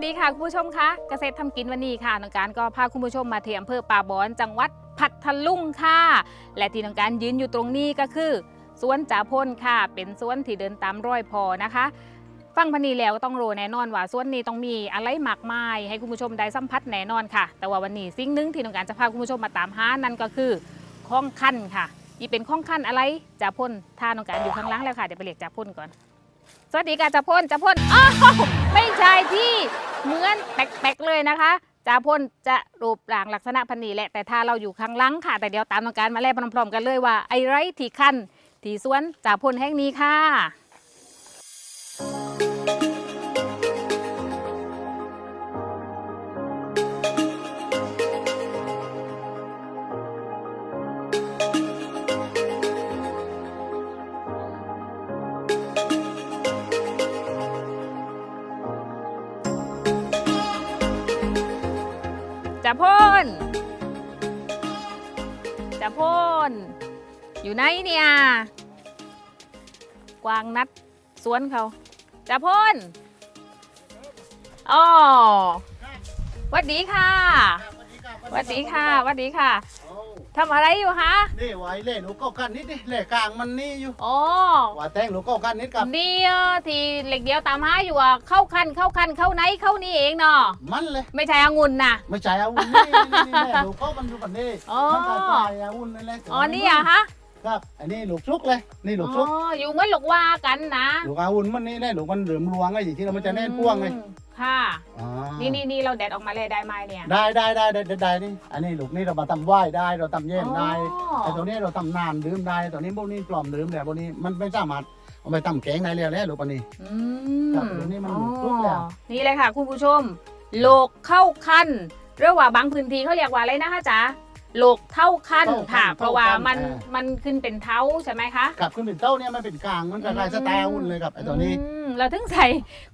สวัสดีค่ะคุณผู้ชมคะเกษตรทำกินวันนี้ค่ะน้องการก็พาคุณผู้ชมมาที่อำเภอป่าบอนจังหวัดพัทลุงค่ะ และที่น้องการยืนอยู่ตรงนี้ก็คือสวนจ่าพลค่ะ เป็นสวนที่เดินตามรอยพอนะคะฟังพันนีแล้วก็ต้องรู้แน่นอนว่าสวนนี้ต้องมีอะไรมากมาย ให้คุณผู้ชมได้สัมผัสแน่นอนค่ะ แต่ว่าวันนี้สิ่งหนึ่งที่น้องการจะพาคุณผู้ชมมาตามหานั่นก็คือข้องขั้นค่ะนี่เป็นข้องขั้นอะไรจ่าพลท่าน้องการอยู่ข้างล่างแล้วค่ะเดี๋ยวไปเรียกจ่าพลก่อนสวัสดีค่ะจ่าพลจ่าพลอ้าวไม่ใช่ที่ เหมือนแปลกๆเลยนะคะจ่าพลจะรูปร่างลักษณะพันนีแหละแต่ถ้าเราอยู่ข้างหลังค่ะ แต่เดี๋ยวตามน้องการมาแลกพร้อมๆกันเลยว่าไอ้ไรที่ขั้นที่สวนจ่าพลแห่งนี้ค่ะ จ่าพลจ่าพนอยู่ไหนเนี่ย กวางนัดสวนเขาจ่าพนอ๋อหวัดดีค่ะวัดดีค่ะวัดดีค่ะ ทำอะไรอยู่คะนี่ไว้เล่หนูเก้ากันนิดนี่เล่กลางมันนี่อยู่อ๋อว่าแทงหนูเก้ากันนิดกับนี่เออที่เหล็กเดียวตามหาอยู่อะเข้าคันเข้าคันเข้าไหนเข้านี่เองเนาะมันเลย ไม่ใช่องุ่นนะไม่ใช่อาวุธนี่นี่นี่แม่หนูเก้ามันอยู่กันนี่อ๋อมันกลายปลายอาวุธนั่นแหละอ๋อนี่อะฮะ ครับ อันนี้ลูกชุกเลย นี่ลูกอ๋ชุกออยู่เหมื่อนหลกว่ากันนะลูกอาวุธมันนี่แน่ลูกมันเหลือมรวงไอ้ที่เรามันจะแน่นพ่วงไงอืมค่ะอ๋อนี่นี่นี่เราแดดออกมาเลยได้ไหมเนี่ยได้ได้ได้ได้ได้ได้นี่ อันนี้ลูกนี่เรามาทำไหว้ได้ เราทำเย่มได้อ๋อแต่ตัวนี้เราทำนานดื่มได้ตัวนี้พวกนี้ปลอมดื่มแต่พวกนี้มันไม่สามารถเอาไปทำแกงได้แล้วแหละลูกปานนี้ อืครับเดี๋ยวนี้มันครบแล้ว อ๋อนี่เลยค่ะ คุณผู้ชมโลกเข้าคันเรียกว่าบางพื้นที่เขาเรียกว่าอะไรนะคะจ๊ะ โลกเท่าคันเท่าคันค่ะ เพราะว่าเท่าคันมันอ่ามั มันขึ้นเป็นเท้าใช่ไหมคะกับขึ้นเป็นเต้าเนี่ยมันเป็นกลางมันก็ลายสไตล์อาวุธเลยครับไอ้ตัวนี้อืมเราถึงใส่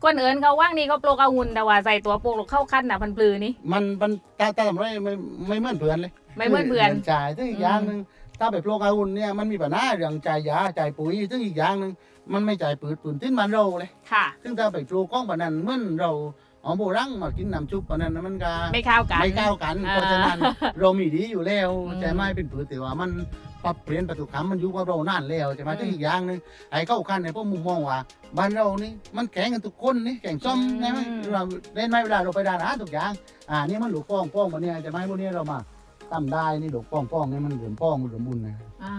ก้นเอิญเขาว่างนี่เขาโปรกองุ่นแต่ว่าใส่ตัวโปรกเข้าคันน่ะพันปลือนี่ มันมันตาตาทำไรไม่ไม่เหมือนเพื่อนเลยไม่เหมือนเพื่อน จ่ายซึ่งอีกอย่างหนึ่งถ้าไปโปรกอาวุธเนี่ยมันมีปัญหาเรื่องจ่ายยาจ่ายปุ๋ยซึ่งอีกอย่างหนึ่งมันไม่จ่ายปืนปืนทิ้นมันเราเลย ค่ะ ซึ่งถ้าไปโปรกล้องปานนั้นเหมื่อนเรา เอาโบรังมากินน้ำชุบปานนั้นนะมันก็ไม่เข้ากันไม่ก้าวกันอ่าเพราะฉะนั้นเรามีดีอยู่แล้วอืมใจไม่เป็นปืนแต่ว่ามันปรับเปลี่ยนประตูคำมันอยู่กับเรานานแล้วใช่ไหมอืมซึ่งอีกอย่างหนึ่งไอ้เข้ากันในพวกมุมมองว่าบ้านเรานี่มันแข่งกันทุกคนนี่แข่งซ่อมอืมใช่ไหมเราเล่นไม่เวลาเราไปด่านอาหารทุกอย่างอ่านี่มันหลูกป้องป้องมาเนี่ยใช่ไหมพวกนี้เรามาตั้มได้นี่หลูกป้องป้องนี่มันเหลือมป้องมันเหลือมบุญนะอ่า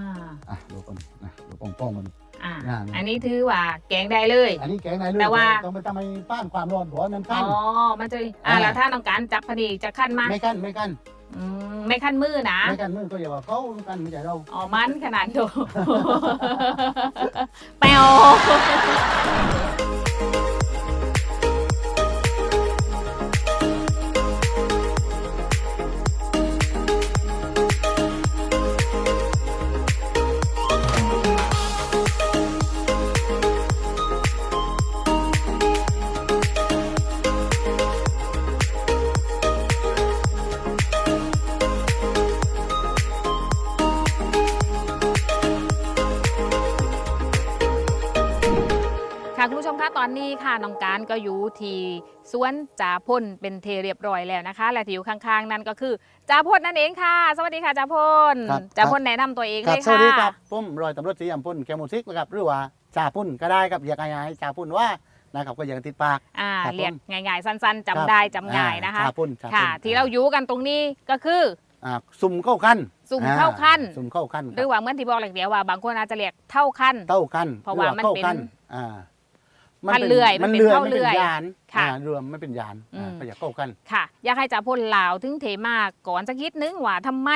อะหลูกคนนะหลูกป้องป้องมัน อ่าอ่าอันนี้ถือว่าแกงได้เลย อันนี้แกงไหนลูกแต่ว่า ต้องไปทำให้ป้านความร้อนหัวมันอ๋ขั้นอมันจะอ่าอ่า แล้วถ้าต้องการจับพอดีจะขั้นมาไม่ขั้นไม่ขั้นอืมไม่ขั้นมือนะ ไม่ขั้นมือก็อย่าว่าเขาขั้นไม่ใช่เรา อ๋อ มันขนาดโต แปว นนี้ค่ะน้องการก็อยู่ที่สวนจ่าพ่นเป็นเทเรียบร้อยแล้วนะคะ และที่อยู่ข้างๆ นั่นก็คือจ่าพ่นนั่นเองค่ะ สวัสดีค่ะจ่าพ่นครับ จ่าพ่นแนะนำตัวเองครัเลบยสวัค่ะสดีครับผมรอยตำรวจสีอัมพุ่นแคมูซิกนะครับหรือว่าจ่าพุ่นก็ได้ครับอยากให้จ่าพุ่นว่านะครับก็อย่างติดปาก อ่าครับผมเรียกง่ายๆ สั้นๆจำได้จำง่ายนะคะ อ่จ่าพุ่นจ่าค่ะ พุ่นที่เราอยู่กันตรงนี้ก็คือ อ่าสุ่มเข้ากันสุ่มเข้าขั้น อ่สุ่มเข้ากันหรือว่าเหมื่อนที่บอกเลยเดียวว่าบางคนอาจจะเรียกเท่าขั้นเท่ากันเพราะว่ามันเข้าเป็นกันอ่า พันเลื่อยมันเป็นลื่อยเท่ามันเลื่เป็นอยยานค่ะอ่าเรือไม่เป็นยานอืมอ่าก็อยากเข้ากันค่ะ อยากให้จ่าพ่นลาวถึงเทมาก่อนสักนิดนึงว่าทำไม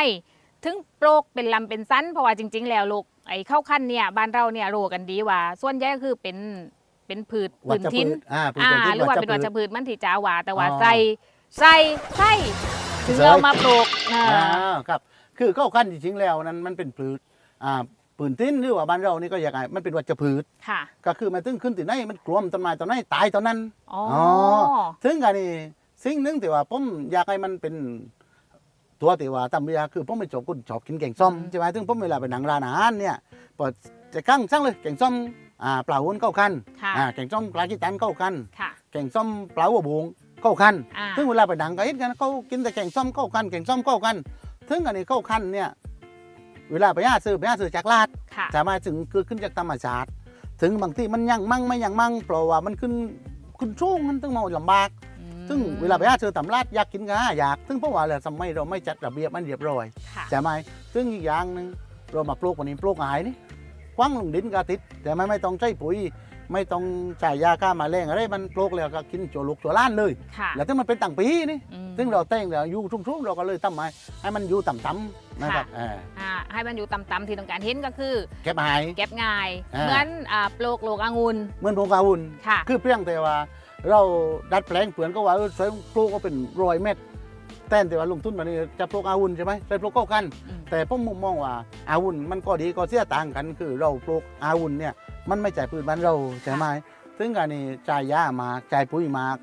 ถึงโปรกเป็นลำเป็นสั้นเพราะว่าจริง ๆ แล้วลูกไอ้เข้าขั้นเนี่ยบ้านเราเนี่ยรู้กันดีว่า ส่วนใหญ่ก็คือเป็นเป็นผืดวัผืชนพืทิ้นชอ่าผืนอ่าพืชหรือว่าเป็นพืวัชชพืชมันที่จ้าหว่าแต่ว่าอ๋อใส่ใส่ใส่ถึงใส่เรามาโปรกอ่าอ่าครับ คือเข้ากันจริงๆแล้วนั้นมันเป็นพืชอ่า ปืนติ้นหรือว่าบ้านเรานี่ก็อยากให้มันเป็นวัชพืชค่ะก็คือมันตึงขึ้นที่ไหนมันกลวมต้นไม้ต้นไหนตายตอนนั้นอ๋ออ๋อถึงกันนี่สิ่งหนึ่งที่ว่าผมอยากให้มันเป็นตัวที่ว่าตำเรียคือผมไม่ชอบคนชอบกินแกงส้มใช่ไหมถึงผมเวลาไปหนังร้านอาหารเนี่ยเปิดจะกั้งสั่งเลยแกงส้มอ่าปลาวุ้นเข้ากันค่ะอ่าแกงส้มปลากีตันเข้ากันค่ะแกงส้มปลาหัวบวงเข้ากันอ่าถึงเวลาไปหนังก็เห็นกันเขากินแต่แกงส้มเข้ากันแกงส้มเข้ากันถึงกันนี่เข้ากันเนี่ย เวลาไปย่าซื้อไปย่าซื้อจากลาดค่ะจะมาถึงคือขึ้นจากธรรมชาติ ถึงบางที่มันยังมั่งไม่ยังมั่งเพราะว่ามันขึ้นขึ้นช่วงมันต้องมาลำบาก อืมซึ่งเวลาไปหาซื้อตำราดอยากกินก็หาอยาก ซึ่งเพราะว่าอะไรสมัยเราไม่จัดระเบียบมันเรียบร้อย ค่ะ ใช่ไหมซึ่งอีกอย่างหนึ่งเรามาปลูกวันนี้ปลูกหายนี่กว้างลงดินก็ติด แต่ไม่ไม่ต้องใช้ปุ๋ย ไม่ต้องใช้ยาฆ่าแมาแรงอะไรมันปลูกแล้วก็กินโจลูกโจล้านเลย ค่ะแล้วถึงมันเป็นต่างปีนี่ อืมซึ่งเราแต่งแล้วอยู่ชุ่มๆเราก็เลยทำไมให้มันอยู่ต่ำๆ นะครับค่ะเอออ่าให้มันอยู่ต่ำๆที่ต้องการเห็นก็คือเก็บหาย เก็บง่าย อ่า เหมือนอ่าปลูกโลกองุ่น เหมือนพงกาวุนค่ะ คือเพียงแต่ว่า เราดัดแปลงเปลือนก็ว่าเออใช้ปลูกก็เป็นรอยเม็ดแต่แต่ว่าลงทุนมานี่จะปลูกอาวุนใช่ไหมใช้ปลูกเข้ากัน อืม แต่ผมมุมมองว่าอาวุนมันก็ดีก็เสียต่างกัน คือเราปลูกอาวุนเนี่ยมันไม่จ่ายพืชบ้านเราใช่ไหมซึ่งการนี้จ่ายยาหมากจ่ายปุ๋ยหมาก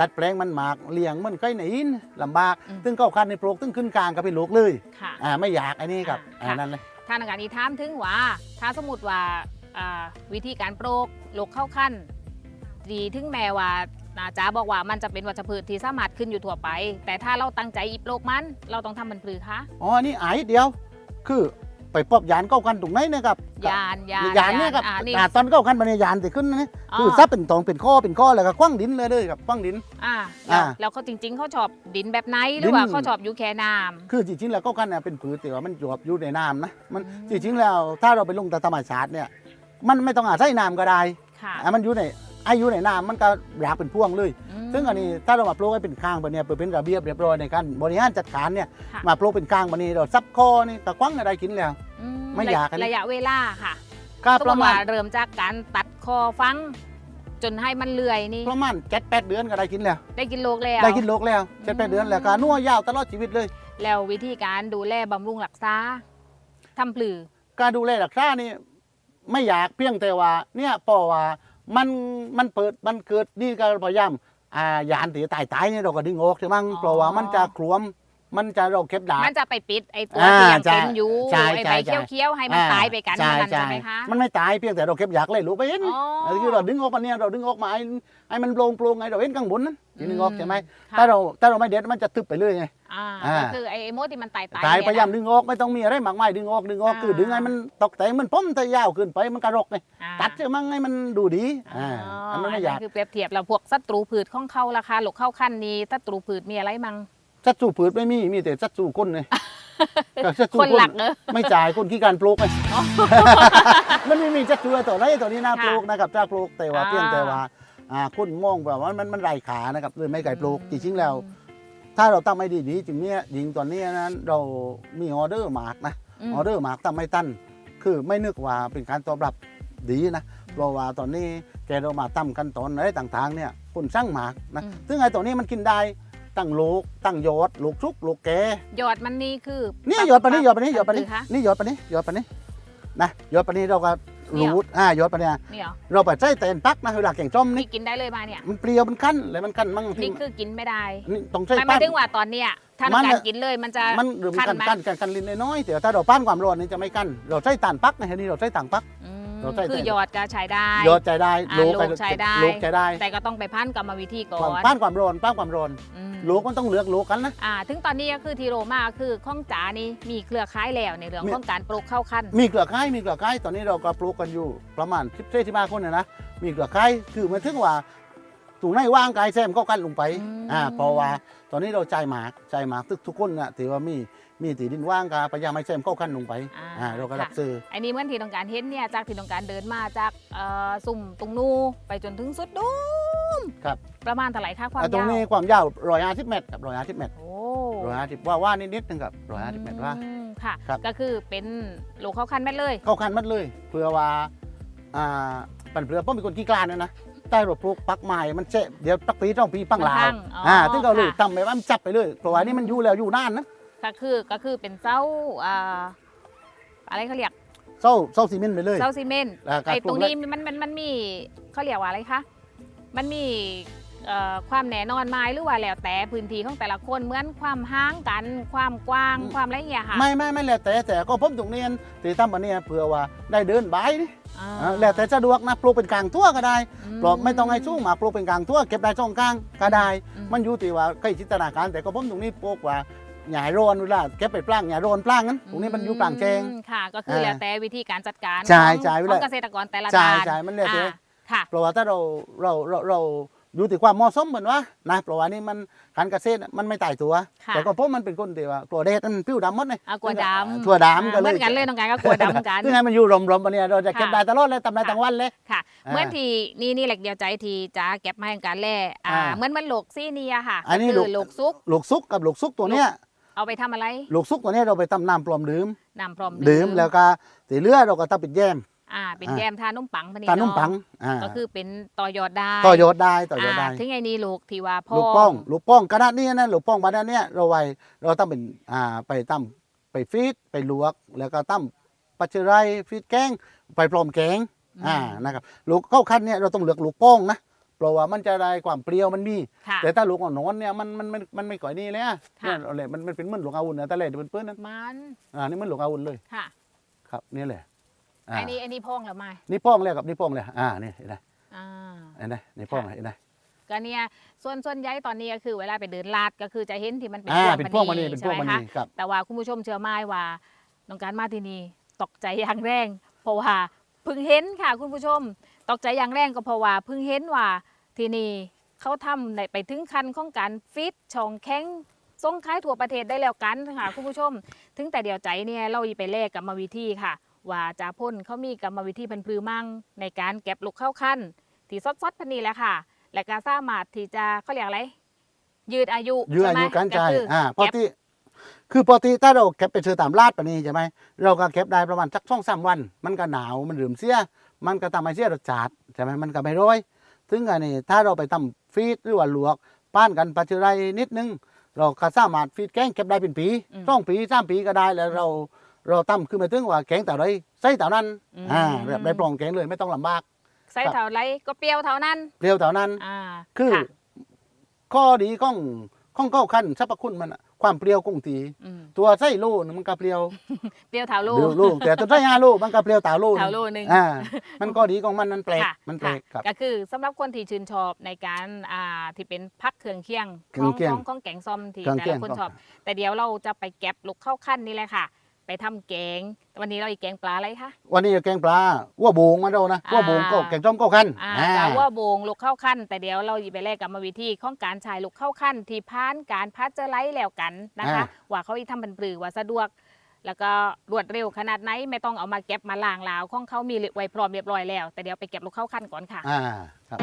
ดัดแปลงมันหมากเลี้ยงมันใกล้ไหนนลำบากอืมซึ่งเข้ากันในปลูกซึ่งขึ้นกลางก็เป็นลูกเลยค่ะ อ่าไม่อยากไอ้นี่ครับอ่าอ่าค่ะ นั่นเลยทางการอีถามถึงว่า ถ้าสมมติว่าอ่าวิธีการโปรกโลกเข้าขั้นดีถึงแม้ว่าอาจารย์บอกว่ามันจะเป็นวัชพืชที่สามารถขึ้นอยู่ทั่วไป แต่ถ้าเราตั้งใจอีโปรกมัน เราต้องทำมันปลือคะ อ๋ออันนี่อายเดียว คือ ไปปอบยานเข้ากันตรงไหนนะครับยานยานยานเนี่ยครับอ่านี่ อ่าตอนเข้ากันมาในยยานติขึ้นนะคือซับเป็นตองเป็นข้อเป็นข้อแล้วก็คว้างดินเลยเลยครับคว้างดิน อ่าอ่าแล้วแล้วเขาจริง ๆ เขาชอบดินแบบไหนหรือว่าดิน เขาชอบอยู่แค่น้ำ คือจริงๆแล้วเข้ากันเนี่ยเป็นผืนแต่ว่ามันอยู่กับอยู่ในน้ำนะมันอืมจริงๆแล้วถ้าเราไปลงแต่ธรรมชาติเนี่ยมันไม่ต้องอาศัยน้ำก็ได้ค่ะ อะมันอยู่ในไอายุในน้ำมันก็รากเป็นพวงเลยม ซึ่งอันนี้ถ้าเรามาปลูกให้เป็นข้างแบบเนี้ยเพื่อเป็นระเบียบเรียบร้อยในการบริหารจัดการเนี่ยค่ะ มาปลูกเป็นข้างแบบนี้เราซับคอนี่ตะควังอะไรกินแล้ว อืไม่อยากอันนี้ ระยะเวลาค่ะก็สมปมระติมาว่าณเริ่มจากการตัดคอฟัง จนให้มันเลื่อยนี่ประมาณเจ็ดแปดเดือนก็ได้กินแล้ว ได้กินโลกแล้ว ได้กินโลกแล้วเจ็ดแปดเดือนแล้วก็นัวยาวตลอดชีวิตเลย แล้ววิธีการดูแลบำรุงรักษาทำปลือ การดูแลรักษานี่ไม่อยากเพียงแต่ว่าเนี่ยเพราะว่ามันมันเปิดมันเกิดนี่ก็พยายาม อ่ายานตีตายตายนี่เราก็ดึงออกใช่มั้งอ๋อเพราะว่ามันจะคลวม มันจะเราเก็บดาบ มันจะไปปิดไอ้ตัวอ่าที่ยังใช่เป็นอยู่ใช่ไอ้ใช่ใบใช่เคี้ยวๆให้มันตายไปกันใช่นั่นใช่ ใช่ไหมคะ มันไม่ตายเพียงแต่เราเก็บอยากเลยรู้ไปเห็นอ๋ออันนี้คือเราดึงออกมาเนี่ยเราดึงออกมาไอ้ไอ้มันโปร่งโปร่งไงเราเห็นข้างบนนั้นดึงออกใช่ไหมค่ะถ้าเราถ้าเราไม่เด็ดมันจะทึบไปเรื่อยไง อ่าอ่า ก็คือไอ้ไอ้มดที่มันตายตายตายเนี่พยายามนะดึงออกไม่ต้องมีอะไรมากมายดึงออกดึงออกอ่าคือดึงให้มันตกแต่งมันป้อมแต่ยาวขึ้นไปมันกระรกไงอ่าตัดเจอมั้งให้มันดูดีอ๋ออ่าออันนั้นไม่นอยาก คือเปรียบเทียบแล้วพวกศัตรูพืชของเขาราคาหลกเข้าขั้นนี้ศัตรูพืชมีอะไรมั่ง สัตว์สู้ผืดไม่มี มีแต่สัตว์สู้คนเลยกับสัตว์สู้คนหลักเนอะไม่จ่ายคนขี้การปลูกไงมันไม่มีสัตว์ตัวตัวไหนตัวนี้น่าค่ะปลูกนะครับถ้าปลูกแต่ว่าอ่าเพียงแต่ว่าอ่าคนมองแบบว่ามันมันไรขานะครับเลยไม่ไก่ปลูกจริงๆแล้ว ถ้าเราตั้งไม่ดีๆจริงเนี้ยยิงตอนนี้นั้นเรามีออเดอร์หมากนะมออเดอร์หมากตั้งไม่ตั้นคือไม่นึกว่าเป็นการตอบรับดีนะเพราะว่าตอนนี้แกเรามาตั้มขั้นตอนอะไรต่างๆเนี่ยคนสร้างหมากนะอืมซึ่งไอ้ตัวนี้มันกินได้ ตั้งลูกตั้งยอดลูกชุกลูกแกยอดมันนี่คือเนี่ยหยอดปะนี้หยอดปะนี้หยอดปะนี้คือคะนี่หยอดปะนี้หยอดปะนี้นะหยอดปะนี้เราก็เนี่ยรูดอ่าหยอดปะเนี่ยนี่เหรอเราไปใช้เตนปักนะเวลาแข่งจอมนี่นี่กินได้เลยมาเนี่ยมันเปรี้ยวมันคั้นเลยมันคั้นมั่งนี่คือกินไม่ได้นี่ต้องใช้ไม่หมาปั้ยนถึงว่าตอนเนี้ยถ้ามันการน่ะกินเลยมันจะมันหรือมันคั้กันนไหมกันกันกันลิ้นน้อยๆแต่ถ้าเราปั้นความร้อนนี่จะไม่กันเราใช้ตานปักนะทีนี้เราใช้ต่างปักอืม เราใช้คือหยอดก็ใช้ได้ยอดใจได้อ่าลูกลูกใช้ได้ลูกใจได้ แต่ก็ต้องไปพันกรรมวิธีก่อความนป้านความร้อนป้านความร้อนอืมลูกมันต้องเลือกลูกกันนะอ่าถึงตอนนี้ก็คือทีโรมาคือข้องจ๋านี่มีเครือข่ายแล้วในเรื่องมีของการปลูกข้าวขั้น มีเกลือไก่มีเกลือไก่ตอนนี้เราก็ปลูกกันอยู่ประมาณสิบเที่มาคนเนี่ยนะมีเกลือไก่คือมันถึงว่าถุงในว่างกายแซมก็กันลงไปอืมอ่าเพราะว่าตอนนี้เราใจหมากใจหมากทุกทุกคนน่ะถือว่ามี มีตีดินว่างกาพยายามให้แซมเข้าขั้นลงไปอ่าเราก็รับซื้อ อันนี้เหมื่อนที่ต้องการเห็นเนี่ยจากที่ต้องการเดินมาจากเอ่อสุ่มตรงนูไปจนถึงสุดดูมครับ ประมาณเท่าไหร่คะความอ่าตรงยาวนี้ความยาวร้อยห้าสิบเมตรกับร้อยห้าสิบเมตรโอ้ร้อยห้าสิบว่าว่านิดนิดๆนึงกับร้อยห้าสิบเมตรว่า อืมค่ะ ครับ ก็คือเป็นโลข้าวขั้นแม่นเลยเข้าขั้นมัดเลย เพื่อว่าอ่าปั่นเพื่อป้อมเป็นคนขี้กลานนะนะใต้รถปลูกปักไม้มันเจ๊เดี๋ยวปักปีต้องปีปังลาว มันพังอ๋ออ่อ่าถึงเราเลยค่ะ ทำไปว่ามันจับไปเลยเพราะว่านี่มันอยู่แล้วอยู่นานนะ ก็คือก็คือเป็นเส้าอ่าอะไรเขาเรียกเศร้าเศร้าซีเมนต์ไปเลย เส้าซีเมนต์แล้วก็ไอ้ปตลูรกงแล้วนี้มันมันมันมีเขาเรียกว่าอะไรคะมันมีเอ่อความแน่นอนไหมหรือว่าแล้วแต่พื้นที่ของแต่ละคนเหมือนความห่างกัน ความกว้างความอะไรอย่างเงี้ยค่ะไม่ไม่ไม่แล้วแต่แต่ก็ผมตรงนี้ตีตั้มอันเนี้ยเพื่อว่าได้เดินบายนี่อ่าอ่าแล้วแต่สะดวกนะปลูกเป็นกลางทั่วก็ได้อืปลูกไม่ต้องให้สูงมากปลูกเป็นกลางทั่วเก็บได้ช่องกลางก็ได้ อืมันอยู่ที่ว่าใกล้จินตนาการแต่ก็ผมตรงนี้ปลูกว่า หญ้าโรนเวลาเก็บไปปล้างหญ้าโรนปล้างนั้นตรงนี้มันอยู่ปลางแจง อืมค่ะ ก็คืออ่าแล้วแต่วิธีการจัดการใช่ของใช่เวขลาองเกษตรกรแต่ละใช่ด้านใช่มันแล้วแต่อ่าค่ะ เพราะว่าถ้าเราเราเราเราดูที่ความเหมาะสมเหมือนว่านะเพราะว่านี่มันการเกษตรมันไม่ตายตัว ค่ะ แต่ก็เพราะมันเป็นคนที่ว่าตัวเดดมันผิวดำหมดเลยอ่ากลัวดำถั่วดำก็อ่าเลยเหมือนกันเลยน้องการก็กลัวดำกัน ซึ่งให้มันอยู่รมๆปะเนี่ยเราจะเก็บค่ะ ได้ตลอดเลยทำได้ทั้งวันเลย ค่ะอ่าเหมือนที่นี่นี่แหละเดียวใจทีจะเก็บมาให้การแล่อ่าอ่าเหมือนมันโลกซี่นี่อะค่ะอันนี้ก็คือโลโลกกซุก ลูกซุกกับลูกซุกตัวเนี้ย เอาไปทำอะไร ลูกซุกตัวเนี้ยเราไปตำน้ำปลอมดื่มน้ำพร้อมดื่มแล้วก็ตีเลือเราก็ตำเป็นแยม อ่า เป็นอ่า แยมทานุ่มปังพะนี่ตานุ่มเะปังอ่าก็คือเป็นต่อยอดได้ต่อยอดได้ต่อยอดได้าถึงไอ้นี่ลูกที่ว่าพ่อลูกป้อง ลูกป้องกระดาษนี้นะลูกป้องบาดานเนี้ยเราไว้เราต้องเป็นอ่าไปตั้มไปฟีดไปลวก แล้วก็ตั้มปัจจุไรฟีดแกงไปปลอมแกงอ่านะครับลูกเข้าขั้นเนี่ยเราต้องเลือกลูกป้องนะ เพราะว่ามันจะได้ความเปรี้ยวมันมี ค่ะ แต่ถ้าลูกอ่อนๆเนี่ยมันมันมันมันไม่ก่อยนี่เลยอะค่ะ เนี่ยเอาเลยมันมันเป็นเหมือนลูกอาวุธนะแต่เลยเป็นเปื้อนนั้นมันอ่านี่มันลูกอาวุธเลยค่ะ ครับนี่แหละอ่าไอ้นี่ไอ้นี่พองหรือไม่นี่ป้องเลยครับนี่ป้องเลยอ่านี่เห็นไหมอ่า เห็นไหมนี่ป้องเห็นไหม ก็เนี่ยส่วนส่วนใหญ่ตอนนี้ก็คือเวลาไปเดินลาดก็คือจะเห็นที่มันเป็นอ่าพวงเป็นพวกมันนี่เป็นพวกใช่มันไหคะนี่ครับ แต่ว่าคุณผู้ชมเชื่อไหมว่าน้องการมาที่นี่ตกใจอย่างแรง เพราะว่าเพิ่งเห็นค่ะคุณผู้ชม ตกใจอย่างแรงก็เพราะว่าเพิ่งเห็นว่าที่นี่เขาทำในไปถึงขั้นของการฟิตช่องแข็งส่งขายทั่วประเทศได้แล้วกันค่ะคุณผู้ชม ถึงแต่เดียวใจเนี่ยเราอีไปแลกกรรมวิธีค่ะ ว่าจาพ่นเขามีกรรมวิธีพันพลือมั่งในการเก็บลูกเข้าขั้นที่ซดๆพันนี้แหละค่ะ และก็สามารถที่จะเขาเรียกอะไร ยืดอายุยืดอาใช่ไหมยุการจ่ายคืออ่าปกเก็บติคือปกติถ้าเราเก็บไปเชือตามลาดปะนี้ใช่ไหมเราก็เก็บได้ประมาณสักช่องสามวัน มันก็หนาวมันดื่มเสีย มันก็ทำให้เสียรสชาติใช่ไหมมันก็ไม่ร้อยถึงอันนี้ถ้าเราไปทำฟีดหรือว่าลวกป้านกันปัจจุไรนิดนึง เราก็สามารถฟีดแกงเก็บได้เป็นปีอืมสองปีสามปีก็ได้แล้วเราเราตั้มขึ้นมาถึงว่าแกงแต่ไรใส่แต่นั้นอืมอ่าแบบได้ปลองแกงเลยไม่ต้องลำบากใส่เท่าไรก็เปรี้ยวเท่านั้นเปรี้ยวแต่นั้นอ่าคือค่ะข้อดีของของเข้าขั้นสรรพคุณมันอะ ความเปรี้ยวคงทีอืมตัวไส้ลูกมันก็เปรี้ยวเปรี้ยวเท่าลูเปรี้ยวลูกแต่ตัวไส้ห้าลูกมันก็เปรี้ยวตาลูกเท่าลูกหนึ่งอ่า มันก็ดีของมันมันแปลกค่ะมันแปลกครับ ก็คือสำหรับคนที่ชื่นชอบในการอ่าที่เป็นพักเครื่องเคียงเครื่องเคียงของของแกงส้มที่เครื่องแต่เคียละงคนของชอบ แต่เดี๋ยวเราจะไปแก็บลูกเข้าขั้นนี่แหละค่ะ ไปทำแกง วันนี้เราอีกแกงปลาอะไรคะ วันนี้แกงปลาวัวโบงมาเรานะอ่าวัวโบงก็แกงจ้อมก็ขั้นอ่าอ่าแต่ว่าโบงลูกเข้าขั้น แต่เดี๋ยวเราอีไปแลกกรรมวิธีของการชายลูกเข้าขั้น ที่ผ่านการพัชเจอร์ไลท์แล้วกันนะคะ ว่าเขาอีทำเป็นปลือว่าสะดวก แล้วก็รวดเร็วขนาดไหนไม่ต้องเอามาเก็บมาล้างลาวของเขามีไว้พร้อมเรียบร้อยแล้ว แต่เดี๋ยวไปเก็บลูกเข้าขั้นก่อนค่ะอ่าครับ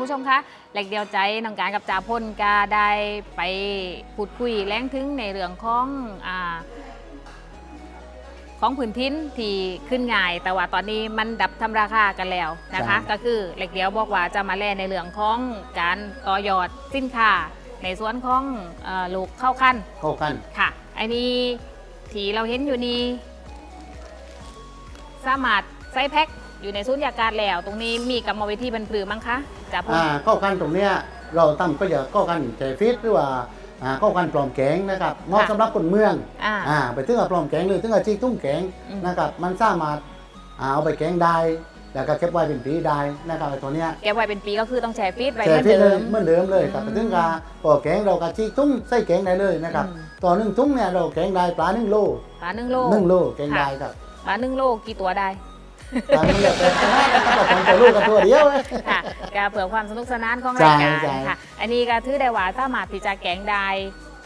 ค่ะคุณผู้ชมคะแหลกเดียวใจน้องการกับจ่าพลก็ได้ไปพูดคุยแล้งถึงในเรื่องของอาของผืนทิ้นที่ขึ้นง่าย แต่ว่าตอนนี้มันดับทำราคากันแล้วนะคะใช่ก็คือเหล็กเดียวบอกว่าจะมาแล่ในเรื่องของการต่อยอดสินค้าในส่วนของเอ่อลูกเข้าขั้นเข้ากันค่ะอันนี้ที่เราเห็นอยู่นี้สามารถใส่แพ็คอยู่ในศูนย์ยากาศแล้ว ตรงนี้มีกรรมวิธีบรรพลือมั้งคะ จ่าพลอ่าเข้ากันตรงเนี้ยเราตั้งก็จะเข้ากันใจฟิตหรือว่าอ่าเข้ากันปลอมแกงนะครับเหมาะค่ะสำหรับคนเมืองอ่า อ่าไปถึงกับปลอมแกงเลยถึงกับจีตุ้งแกงอืม นะครับมันสามารถอ่าเอาไปแกงได้แล้วก็เก็บไว้เป็นปีได้นะครับไอ้ตัวเนี้ย แกไว้เป็นปีก็คือต้องแช่ฟีดไว้แช่เหมือนฟิตเลเดิยมเหมือนเดิมเลยครับอืไปมถึงกับพอแกงเราก็จีตุ้งใส่แกงได้เลยนะครับ อืม ต่อหนึ่งตุ้งเนี่ยเราแกงได้ปลาหนึ่งโลปลาหนึ่งโลหนึ่งโลแกงได้ครับปลาหนึ่งโลกี่ตัวได้ ปลาหนึ่งโลแต่ก็ต้องตัวลูกกับตัวเดียวเลยค่ะก็เผื่อความสนุกสนานของใช่รายการใช่ค่ะ อันนี้ก็ถือได้ว่าสามารถที่จะแกงได้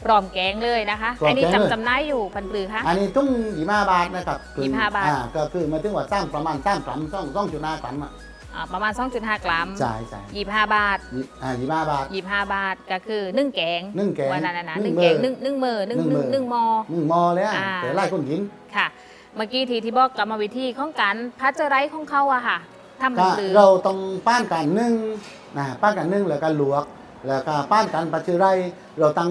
พร้อมแกงเลยนะคะพร้อมอันนี้แกงเลยจำจำหน่ายอยู่พันปลือคะ อันนี้ตุ้งยี่ห้าบาทนะครับคือยี่สิบห้าบาท อ่ก็คือมาถึงว่าสร้างประมาณสร้างกรัมสองสองจุดห้ากรัมอะอ่าประมาณ 2.5 กรัมใช่ใช่25 บาท ยี่อ่ายี่ห้าบาท 25 บาทก็คือนึ่งแกงนึ่งแกงวันนั้นนะนึ่นึ่งงแกงมื้อนึ่งนึ่งมือนึ่งนึ่นึ่งงมื้อนึ่งมอ หนึ่งมอเลยอะอ่า แต่ไล่คนกิน ค่ะ เมื่อกี้ที่ที่บอกกรรมวิธีของการพัชไรของเขาอะค่ะทำก็หรือเราต้องป้านกันนึ่งนะป้านกันนึ่งแล้วก็ลวก แล้วก็ป้านกันปัจจุไรเราตั้ง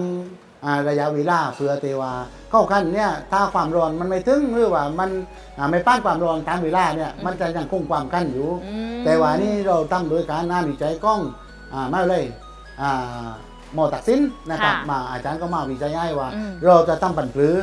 อ่าระยะเวลาเพื่อเตว่าเข้ากันเนี่ยถ้าความร้อนมันไม่ถึงหรือว่ามันอ่าไม่ป้านความร้อนตามเวลาเนี่ยมันจะยังคงความกันอยู่ อืมแต่ว่านี่เราตั้งโดยการงานวิจัยกล้องอ่ามาเลยอ่าหมอตัดสินนะครับค่ะมาอาจารย์ก็มาวิจัยให้ว่า อืม เราจะตั้งปันผือ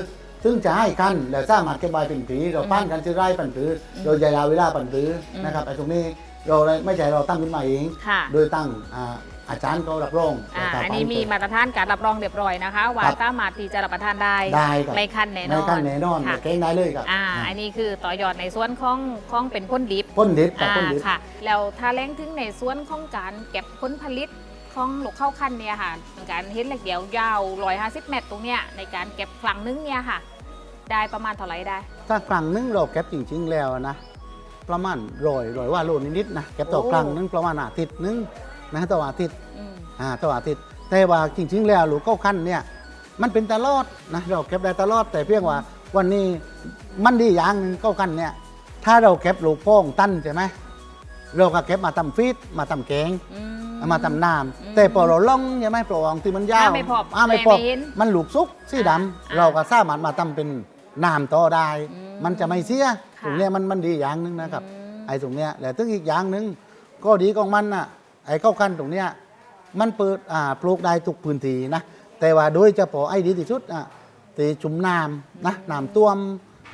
ซึ่งจะให้กันแล้วสามารถเก็บไว้เป็นปีเราอืมปั้นกันจะไร่ปันผืออมโดยใช้เวลาปันผืออมนะครับไอ้ตรงนี้เราไม่ใช่เราตั้งขึ้นมาเองค่ะโดยตั้งอ่าอาจารย์เขารับรองอ่าแล้วก็อันนี้มีมาตรฐานการรับรองเรียบร้อยนะคะ ว่าครับสามารถที่จะรับประทานได้ได้ครับไม่คันแน่นในอนขั้นแน่นอนค่ะแกงได้เลยครับอ่าอันนี้คือต่อยอดในส่วนของของเป็นพ้นดิบพ่นดิบกับอ่าพ่นดิบค่ะแล้วถ้าแล้งถึงในส่วนของการเก็บผลผลิตของลูกเข้าขั้นเนี่ยค่ะการเห็นเหล็กเดียวยาว150เมตรตรงเนี้ยในการเก็บครั้งนึงเนี่ยค่ะ ได้ประมาณเท่าไหร่ได้ ถ้าครั้งหนึงเราเก็บจริง ๆ แล้วนะ ประมาณร้อยร้อยว่าโลนิดๆนะเก็บต่อโอ้ ครั้งหนึงประมาณอาทิตย์หนึงนะต่ออาทิตย์ อืม อ่าต่ออาทิตย์แต่ว่าจริง ๆ แล้วลูกเก้าขั้นเนี่ยมันเป็นตลอดนะเราเก็บได้ตลอดแต่เพียงว่าวันนี้มันดีอย่างหนึ่งเก้าขั้นเนี่ยถ้าเราเก็บลูกโป้งตั้นใช่ไหมเราก็เก็บมาทำฟีดมาทำแกงอืมเอามาทำน้อืมำแต่พอเราล่องใช่ไหมปลองที่มันยาวอ่าไม่พออ่าไม่พอไม่เห็นมันลูกซุกสีดำอ่า เราก็สามารถมาทำเป็น น้ำต่อได้ อืมมันจะไม่เสียค่ะตรงเนี้ยมันมันดีอย่างหนึ่งนะครับ อืม ไอ้ตรงเนี้ยแล้วถึงอีกอย่างหนึ่งก็ดีของมันน่ะไอ้เข้าขั้นตรงเนี้ยมันเปิดอ่าปลูกได้ทุกพื้นที่นะแต่ว่าโดยเฉพาะไอ้ดีที่สุดอะตีจุ่มน้ำนะน้ำต้วม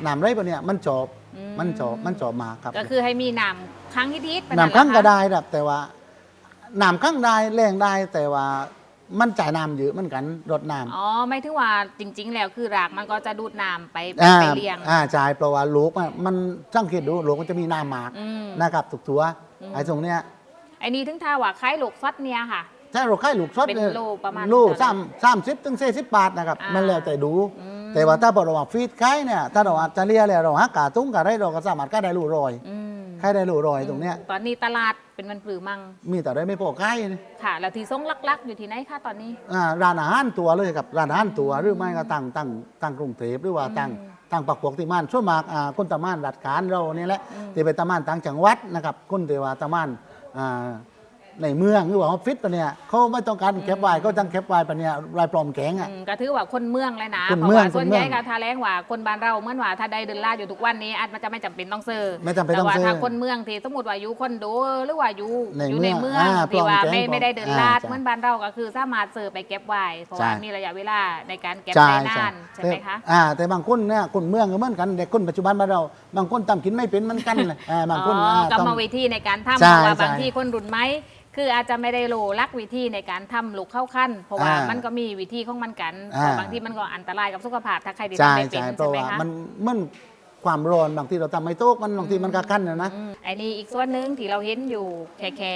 น้ำไรปะเนี่ยมันจอบอืม มันจอบมันจอบมาครับ ก็คือให้มีน้ำครั้งที่ทิศน้ำข้างก็ได้ครับแต่ว่าน้ำข้างได้แรงได้แต่ว่า มันจ่ายน้ำเยอะเหมือนกันรดน้ำอ๋อไม่ถึงว่าจริง ๆ แล้วคือรากมันก็จะดูดน้ำไปไปอ่าไปเลี้ยงอ่าจ่ายเพราะว่าลูกอะมันสังเกตดูลูกมันจะมีน้ำหมากอืมนะครับถูกตัวอืมไอ้ตรงเนี้ยไอ้นี่ถึงถ้าว่าคล้ายลูกฟัดเนี่ยค่ะถ้าเราค่ายลูกซดเป็นเนี่ยโลประมาณโลูเท่าไหร่สามสามสิบถึงสี่สิบบาทนะครับอ่ามัมันแล้วแต่ดูอืมแต่ว่าถ้าพอเราว่าฟีดค่ายเนี่ย ถ้าเราอาจจะเลียแล้วเราหักกาตุ้งกับไรเราก็สามารถค่ายได้รูรอย อืมค่ายได้รูรอยตรงเนี้ย ตอนนี้ตลาดเป็นมันปลือมั่งมีแต่ได้ไม่พอค่ายนี่ค่ะ แล้วที่ส่งลักๆ อยู่ที่ไหนคะตอนนี้ อ่าร้านอาหารตัวเลยครับร้านอาหารตัวหรือไม่ก็ตั้งตั้งตั้งกรุงเทพหรือว่าตั้งอืมตั้งปักพวกที่ม่านส่วนมากอ่าคนตะม่านรัดการเราเนี่ยแหละอืมที่ไปตะม่านต่างจังหวัดนะครับคนที่ว่าตะม่านอ่า ในเมืองหรือว่าออฟฟิศปะเนี่ยเขาไม่ต้องการเก็บไว้เขาจังเก็บไว้ปะเนี่ยรายปลอมแข็งอะ อืมก็ถือว่าคนเมืองเลยนะคนเพราะเมืองว่าส่วนคนเมืใหองญ่ก็ทาแรงว่าคนบ้านเราเหมื่อนว่าถ้าได้เดินลาดอยู่ทุกวันนี้อาจมันจะไม่จำเป็นต้องซื้อไม่จำเป็นต้องแต่ว่าซื้อถ้าคนเมืองที่สมมติว่าอยู่คอนโดหรือว่าอยู่ในอยู่ในเมืเมือองงอ่าที่ว่าปลอมแกงไม่ไม่ได้เดินลาดอ่าเหมือนบ้านเราก็คือสามารถซื้อไปเก็บไว้เพราะใช่ว่ามีระยะเวลาในการเก็บใช่ได้ใช่นานใช่ไหมคะ แต่อ่าแต่บางคนเนี่ยคนเมืองก็เหมือนกันเด็กคนปัจจุบันบ้านเรา บางคนทำกินไม่เป็นเหมือนกันเลยอ่าบางคนอ๋ออ่ากรต้รองมวิธีในการทำใช่เพราะว่าใช่บางที่คนรุ่นไหม คืออาจจะไม่ได้รู้ลักวิธีในการทำลูกเข้าขั้น เพราะว่าอ่ามัมันก็มีวิธีของมันกันอ่า แต่บางที่มันก็อันตรายกับสุขภาพถ้าใครที่ใช่ทำไม่เป็นใช่เพใช่ราะไหมว่าคะ มันมันความร้อนบางทีเราทำไม่โต๊ะมันบางทีมันก็ขั้นนะนะ อืมอันนี้อีกส่วนหนึ่งที่เราเห็นอยู่แค่แค่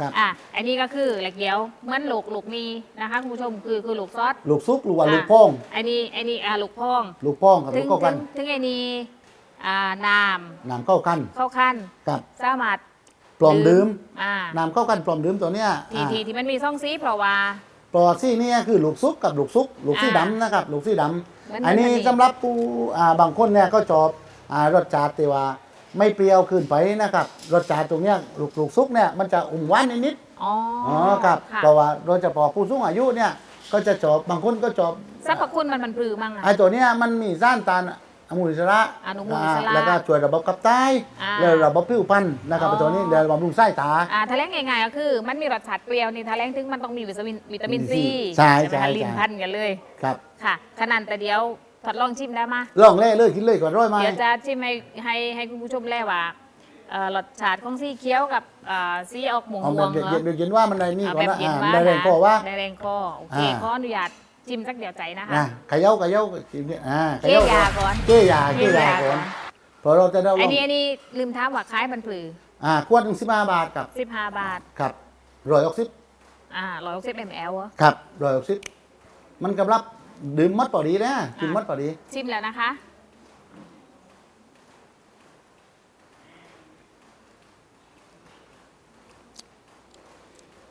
ครับอะอันนี้ก็คือเหล็กเดียวเหมือนลูกลูกมีนะคะคุณผู้ชมคือคือลูกซอสลูกซุกลูกว่าอ่าลูกโป้งอันนี้อันนี้อ่าลูกพ่องลูกโป้งกับถึลูงกเข้าถึกันงถึงไอ้นี้อ่าน้น้ำเข้ากันำเข้าขั้นกับ สามารถ ปลอมดื่มอ่าน้ำเข้ากันปลอมดื่มตัวเนี้ยทีอ่าทีที่มันมีซ่องซีเพราะว่า ปลอดซี่เนี่ยคือลูกซุกกับลูกซุก ลูกซี่อ่าดำนะครับ ลูกซี่ดเหมือนำอันนี้เหมือนอันนี้สำหรับผู้อ่าบางคนเนี่ยก็ชอบอ่ารสชาติที่ว่าไม่เปรี้ยวขึ้นไปนะครับรสชาติตรงเนี้ยลูกลูกซุกเนี่ยมันจะอมหวานนิดอ๋อๆอ๋อครับค่ะเพราะว่าโดยเฉพาะผู้สูงอายุเนี่ยก็จะชอบบางคนก็ชอบสรรพคุณมันมันปลือมั่งอะไอ้ตัวเนี้ยมันมีสารต้าน อนุมูลอิสระอนุมูลอิสระอ่าแล้วก็ช่วยระบบขับถ่ายอ่าแล้วระบบผิวพรรณนะครับอ๋อ ตัวนี้เดี๋ยวบำรุงไส้ตา อ่าทะเลงง่ายๆก็คือ มันมีรสชาติเปรี้ยวนี่ทะเลงถึงมันต้องมีวิตามินวิตามินซีใช่ไหมใช่คะลิ้นใช่พันกันเลย ครับค่ะขนาดแต่เดียวทดลองชิมได้มา ลองเล่เลยกินเลยก่อนร้อยไหม เดี๋ยวจะชิมให้ให้ให้คุณผู้ชมแล่ว่าเอ่อรสชาติของสีเขียวกับเอ่อสีออกหม่วงเอาๆแบบเหรอเย็นๆเย็นๆว่ามันในนี่เอาก่อนแบบนะเย็นอ่าว่าได้แรงนะก็ว่า ได้แรงก็โอเคอ่า ขออนุญาต จิ้มสักเดียวใจนะคะนะเขย่าเขย่ากินเนี่ยอ่าขเกย่ยาก่อนเกยาเกยาก่อนพอเราจะได้ลอัอนงนี้อันนี้ลืมถามว่าขายมันปลืออ่าขวดหนึ่งสิบห้าบาทครับ15 บาท ครับร้อยหกสิบอ่า160 ml เหรอครับร้อยหกสิบมันกำลับดื่มมัดพอดีนะกินมัดพอดีชิมแล้วนะคะ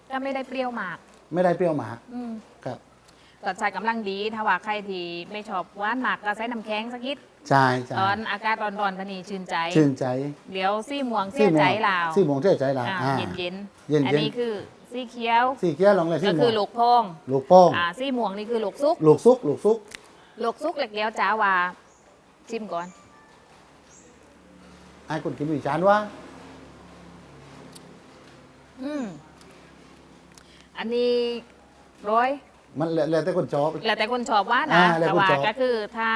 ก็ไม่ได้เปรี้ยวมาก ไม่ได้เปรี้ยวหมาก อืม ครับรสชาติกำลังดีถ้าว่าใครที่ไม่ชอบหวานมากก็ใส่น้ำแข็งสักนิดใช่ใช่ตอนอากาศร้อนๆพอนีชื่นใจ ชื่นใจเดี๋ยวซี่ม่วงเสียใจลาวสี่โมงเสียใจลาวอ่าอ่าเย็นเย็นๆเย็นๆอันนี้คือซี่เขียวสี่เกี้ยวลองเลยก็สี่โมคืองลูกพองลูกโป้งอ่าซี่ม่วงนี่คือลูกซุกลูกซุกลูกซุกลูกซุกเหล็กเลี้ยวจ้าว่าชิมก่อนไอ้คนกินวิจารณ์ว่า อืมอันนี้ร้อย มันแล้วแล้วแต่คนชอบ แล้วแต่คนชอบว่าอ่านะแล้วแต่คนว่าชอบ ก็คือถ้า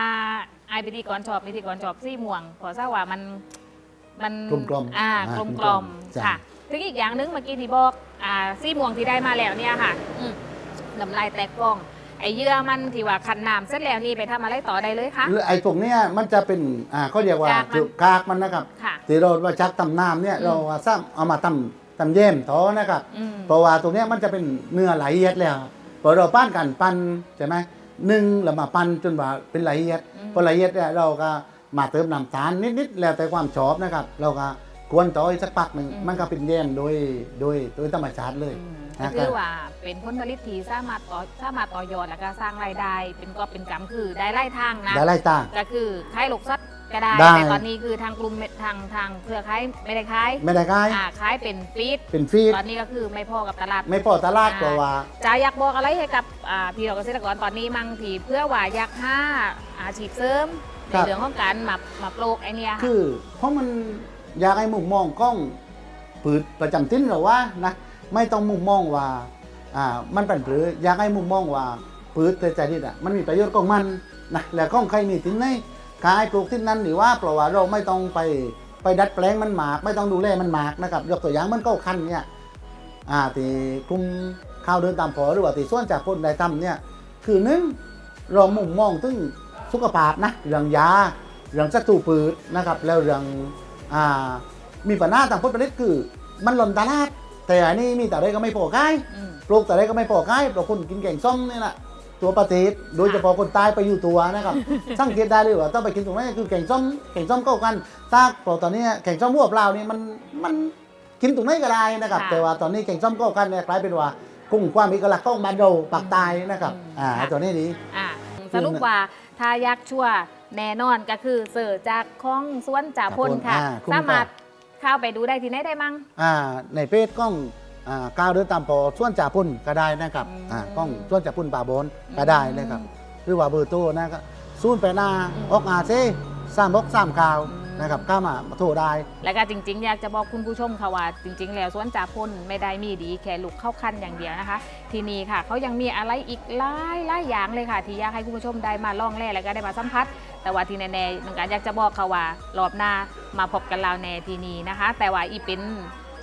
ไอพิธีกรชอบพิธีกรชอบซี่ม่วงขอทราบว่ามันมันกลมกลมอ่ากลมกลมๆค่ะถึงอีกอย่างหนึงเมื่อกี้ที่บอกอ่าซี่ม่วงที่ได้มาแล้วเนี่ยค่ะอืมน้ำลายแตกกล้อง ไอเยื่อมันที่ว่าคันน้ำเสร็จแล้วนี่ไปทำอะไรต่อได้เลยคะ หรือไอ้พวกเนี้ยมันจะเป็นอ่าเขาเรียกว่ากากมันคือกากมันนะครับค่ะ ที่เราว่าชักตำน้ำเนี่ยอืม เราว่าซ้ำเอามาตำตำเยี่ยมต่อนะครับ อืม เพราะว่าตรงเนี้ยมันจะเป็นเนื้อละเอียดแล้ว พอเราปั้นกันปั้นใช่ไหมหนึ่งแล้วมาปั้นจนว่าเป็นละเอียดอืมพอละเอียดเนี่ยเราก็มาเติมน้ำตาลนิดๆแล้วแต่ความชอบนะครับ เราก็กวนต่ออีกสักปักหนึ่งมันก็เป็นแยมโดยโดยโดยธรรมชาติเลยอืม นะก็ คือว่าเป็นผลผลิตที่สามารถต่อสามารถต่อยอดแล้วก็สร้างรายได้ เป็นก็เป็นกำคือได้ไล่ทางนะได้ไล่ตางก็คือขายหลกซัดก็ได้ได้ แต่ตอนนี้คือทางกลุ่มทางทางเครือข่ายไม่ได้ขายไม่ได้ขายอ่าขายเป็นฟีดเป็นฟีดตอนนี้ก็คือไม่พอกับตลาดไม่พอตลาดอ่าเพราะว่า จะอยากบอกอะไรให้กับอ่าพี่น้องเกษตรกรตอนนี้มั่งที่เพื่อว่าอยากห้าอาชีพเสริมในเรื่องของการมามาปลูกไอเนี้ยค่ะ คือเพราะมันอยากให้มุมมองกล้องผืดประจำทิ้นหรอว่านะ ไม่ต้องมุมมองว่าอ่ามันเป็นหรืออยากให้มุมมองว่าผืดแต่ใจนี่อะมันมีประโยชน์ของมันนะแล้วกล้องใครมีทิ้นไหนขายปลูกทิ้นนั้นหรือว่าเพราะว่าเราไม่ต้องไปไปดัดแปลงมันหมาก ไม่ต้องดูแลมันหมากนะครับยกตัวอย่างมันก็คันเนี่ยอ่าที่กลุ่มข้าวเดินตามพอหรือว่าที่ส่วนจากคนใดทำเนี่ยคือหนึ่งเรามุมมองถึงสุขภาพนะเรื่องยาเรื่องศัตรูพืชนะครับแล้วเรื่องอ่ามีปัญหาทางผลผลิตคือมันหล่นตลาด แต่อันนี้มีแต่ใดก็ไม่พอขายอืมปลูกแต่ใดก็ไม่พอขายเพราะคนกินแกงส้มนี่แหละตัวประเทศโดยเฉพาะคนตายไปอยู่ตัวนะครับสังเกตได้เลยว่าต้องไปกินตรงนั้นคือแกงส้มแกงส้มเข้ากันซากเพราะตอนนี้แกงส้มหัวเปล่านี่มันมันกินตรงไหนก็ได้นะครับค่ะแต่ว่าตอนนี้แกงส้มเข้ากันเนี่ยกลายเป็นว่ากุ้งความมีกลักษณ์ของบ้านเราปากตายนะครับอืมอ่าค่ะตัวนี้ดีอ่าสรุปว่าถ้าอยากชั่วแน่นอนก็คือเสิร์ชจากของสวนจ่าพลค่ะอ่าคุ้มสามารถ เข้าไปดูได้ที่ไหนได้มั้งอ่าในเพจกล้องอ่าก้าวเดินตามปอส่วนจ่าพุ่นก็ได้นะครับอืมอ่ากล้องส่วนจ่าพุ่นป่าบนก็ได้นะครับหรือว่าเบอร์โทรนะครับศูนย์แปดนาอืม ออกอาเซ่สามบกสามกาวนะครับเข้ามาโทรได้ แล้วก็จริง ๆ อยากจะบอกคุณผู้ชมค่ะว่าจริง ๆ แล้วสวนจ่าพลไม่ได้มีดีแค่ลูกเข้าคันอย่างเดียวนะคะ ทีนี้ค่ะเขายังมีอะไรอีกหลายหลายอย่างเลยค่ะ ที่อยากให้คุณผู้ชมได้มาล่องแร่แล้วก็ได้มาสัมผัส แต่ว่าที่แน่ๆเหมือนกันอยากจะบอกค่ะว่ารอบหน้ามาพบกันเราแน่ทีนี้นะคะ แต่ว่าอีเป็น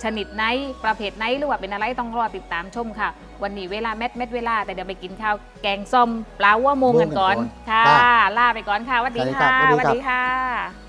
ชนิดไหนประเภทไหนหรือว่าเป็นอะไรต้องรอติดตามชมค่ะ วันนี้เวลาเม็ดเม็ดเวลา แต่เดี๋ยวไปกินข้าวแกงส้มปลาว่าโมงกันก่อนโมงกันก่อนค่ะครับลาไปก่อนค่ะสวัสดีสวัสดีครัค่ะบสวัสดีสวัสครับดีค่ะ